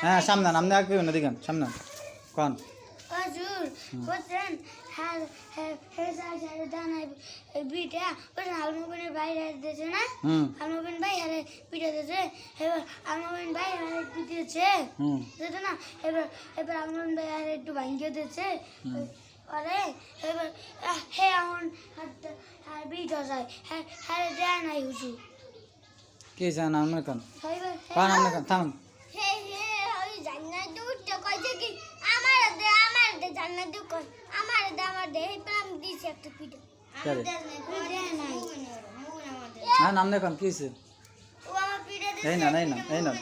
হ্যাঁ সামনে আপনি আগে না দিগান সামনে। কন। হুজুর হ্যাঁ হ্যাঁ হ্যাঁ দানা বিটা আলমোবিনের বাইরে দিয়েছে না? ভাই আরে পিঠা দিয়েছে এবার আলমোবিন ভাই দিয়েছে না? এবার এবার আলমোবিন ভাই একটু ভাঙিয়ে দিয়েছে আরে এবার হে আর বিটা যায় হ্যাঁ হ্যাঁ দেয় নাই হুজুর। কি কন। কন কন থাকুন হে হে ওই জান্নাত উঠতে কইছে কি আমার দে আমার দে জান্নাত দু কই আমার আমার দে এই প্রাম দিছে একটা পিঠা হ্যাঁ নাম দেখুন কি হয়েছে ও আমার পিঠা দিছে এই না, এই না, এই না।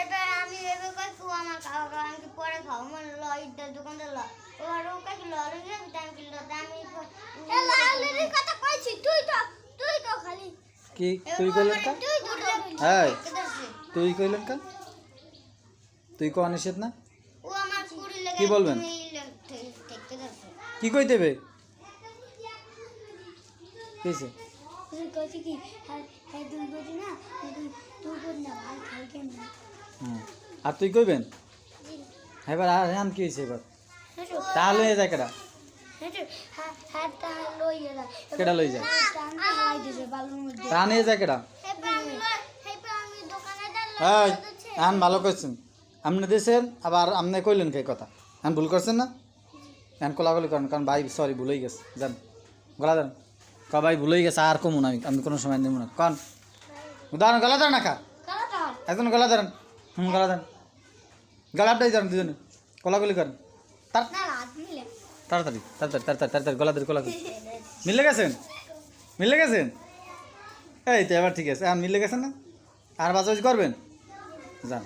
এবার আমি এবার কই কু আমার খাওয়া খাওয়া আমি পরে খাও মন লই দে দোকানদার ল। ওর ও কই লরি না টাইম কি ল আমি এ লালের কথা কইছি তুই তো তুই তো খালি কি তুই কইলেন কা এই তুই কইলেন কা তুই কো নিষেধ না? ও আমার কি বলবেন? কি কই দেবে কি তুই কইছি কি হ্যাঁ হ্যাঁ তুই কইছি হ্যাঁ, তুই তুই কই না ভাই খাই না হুম। আর তুই কইবেন? এবার আর হ্যাঁ কি হয়েছে এবার? তাহলে যায় হ্যাঁ হ্যাঁ তা লই এলা। কেডা লই যায়? টানতে হালাই দিছে বালুর মধ্যে। তা নিয়ে যায় দোকানে এই আন ভালো করছেন আপনি দিয়েছেন আবার আপনি কইলেন কে কথা? এখন ভুল করছেন না? এখন কোলাগুলি করেন কারণ ভাই সরি ভুলেই গেছে। যান গলা দেন। ক ভাই ভুলেই গেছে আর কমু না আমি আমি কোনো সময় নেব না। কন। উদাহরণ গলা দেন না খা একজন গলা ধরেন হুম গলা দেন। গলাটাই ধরেন দুজনে। কোলাগুলি করেন। তাড়াতাড়ি তাড়াতাড়ি তাড়াতাড়ি তাড়াতাড়ি গলা ধরে কোলাগুলি মিলে গেছেন? মিলে গেছেন? এই তো এবার ঠিক আছে। আর মিলে গেছেন না? আর বাজাবাজি করবেন? যান।